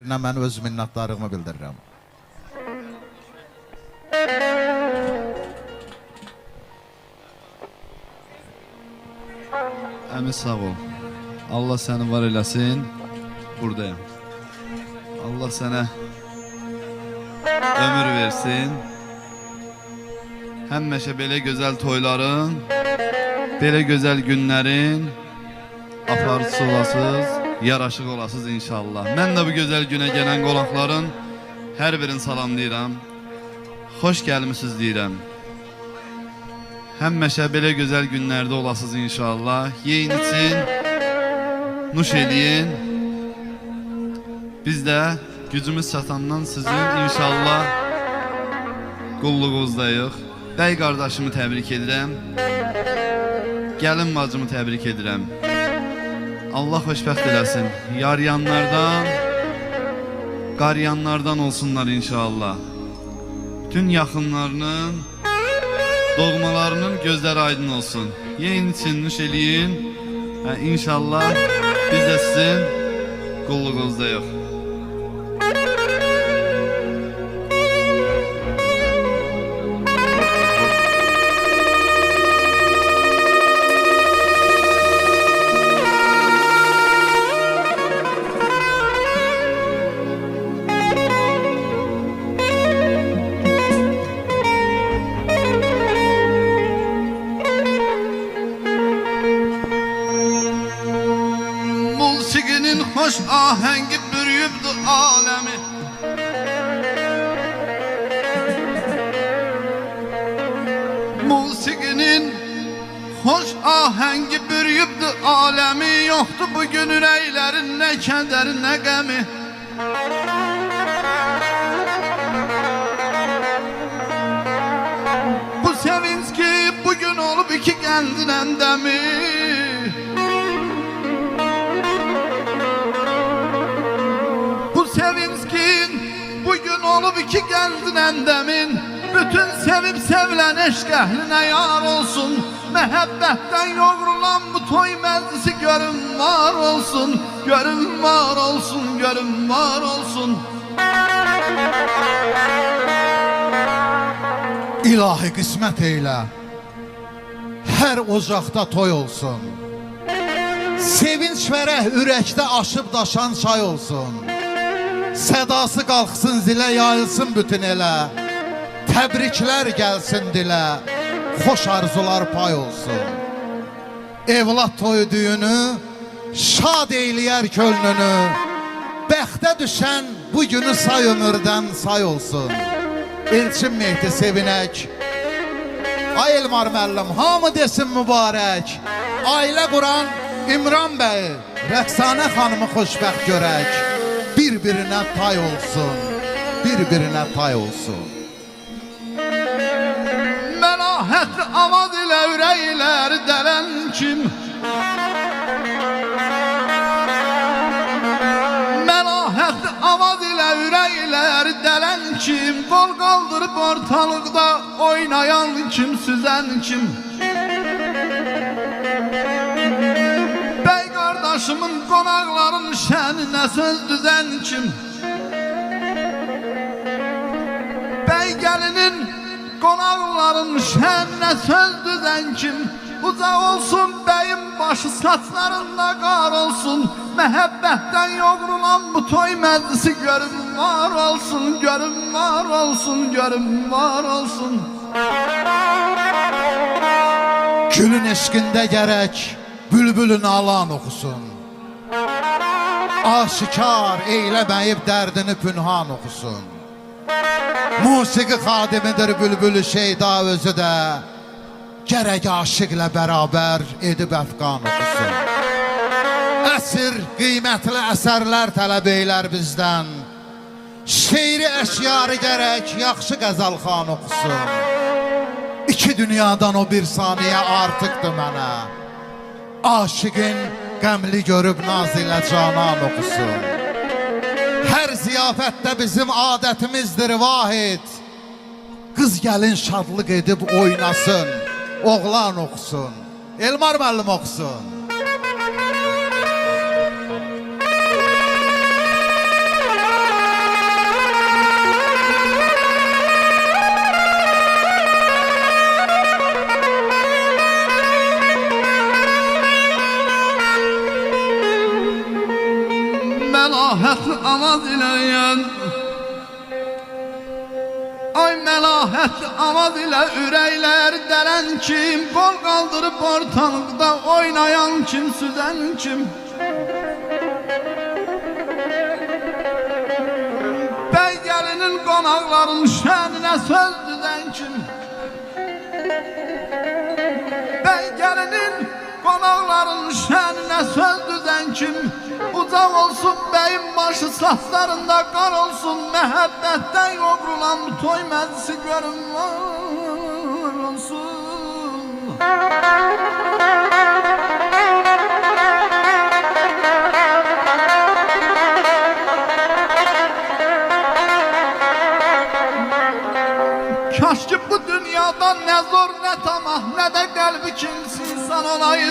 mən öz minnətdarlığımı bildirirəm. Əmi sağ ol. Allah səni var eləsin. Buradayım. Allah sənə ömür versin. Həmişə belə gözəl toyların, belə gözəl günlərin aparıcısı olasınız, yaraşıq olasınız inşallah. Mən də bu gözəl günə gələn qonaqların hər birini salamlayıram. Xoş gəlmisiniz deyirəm. Həmişə belə gözəl günlərdə olasınız inşallah. Yeyin için, nuş eləyin. Biz də gücümüz çatandan sizin inşallah qulluğunuzdayıq. Bəy qardaşımı təbrik edirəm. Gəlin bacımı təbrik edirəm. Allah xoşbəxt eləsin. Yarayanlardan, qarayanlardan olsunlar inşallah. Bütün yaxınlarının, doğmalarının gözləri aydın olsun. Yeyin için nuş eləyin. İnşallah biz də sizin qulluğunuzdayıq. Musiqinin xoş ahəngi bürüyübdü aləmi Musiqinin xoş ahəngi bürüyübdü aləmi Yoxdu bugün ürəklərin nə kədəri nə qəmi Bu sevinç ki bugün olub iki gəndin əndəmi olub iki gəldin əndəmin Bütün sevib sevilən eşq əhlinə yar olsun Məhəbbətdən yoğrulan bu toy məclisi görün var olsun Görün var olsun, görün var olsun İlahi qismət eylə. Hər ocaqda toy olsun. Sevinç vərəh ürəkdə aşıb daşan çay olsun. Sədası qalxsın zilə yayılsın bütün elə. Təbriklər gəlsin dilə. Xoş arzular pay olsun. Evlad toyu düyünü şad eyləyər könlünü. Bəxtə düşən bu günü say ömürdən say olsun. Elçin Mehdi sevinək. Ay Elmar müəllim, hamı desin mübarək. Ailə quran İmran bəy, Rəqsanə xanımı xoşbəxt görək. Bir-birinə tay olsun, bir-birinə tay olsun. Məlahətli avad ilə ürəklər dələn kim? Məlahətli avad ilə ürəklər dələn kim? Qol qaldırıb ortalıqda oynayan kim, süzən kim qardaşımın qonaqların şəninə söz düzən kim Bəy gəlinin qonaqların şəninə söz düzən kim Uca olsun bəyin başı saçlarında qar olsun. Məhəbbətdən yoğrulan bu toy məclisi görüm var olsun Görüm var olsun, görüm var olsun. Gülün eşqində gərək bülbülün alan oxusun. Aşikar eyləməyib dərdini pünhan oxusun. Musiqi xadimidir bülbülü şeyda özü də. Gərək aşiqlə bərabər edib əfqan oxusun. Əsr qiymətli əsərlər tələb eylər bizdən. Şeiri əşyarı gərək yaxşı qəzəlxan oxusun. İki dünyadan o bir saniyə artıqdır mənə. Aşıqın qəmli görüb nazilə canan oxusun. Hər ziyafətdə bizim adətimizdir vahid. Qız gəlin şadlıq edib oynasın, oğlan oxusun. Elmar müəllim oxusun. Amaz ileyen Ay məlahət amaz ilə ürəklər dələn kim Qol qaldırıb ortalıqda oynayan kim Süzən kim? Bəy gəlinin qonaqların şəninə söz düzən kim? Bəy gəlinin qonaqların şəninə söz düzən kim Ucaq olsun bəyin başı saçlarında qar olsun. Məhəbbətdən yoğrulan bu toy məclisi görün var olsun. Kaş ki bu dünyada ne zor ne tamah ne de kalbi kimsin insan olaydı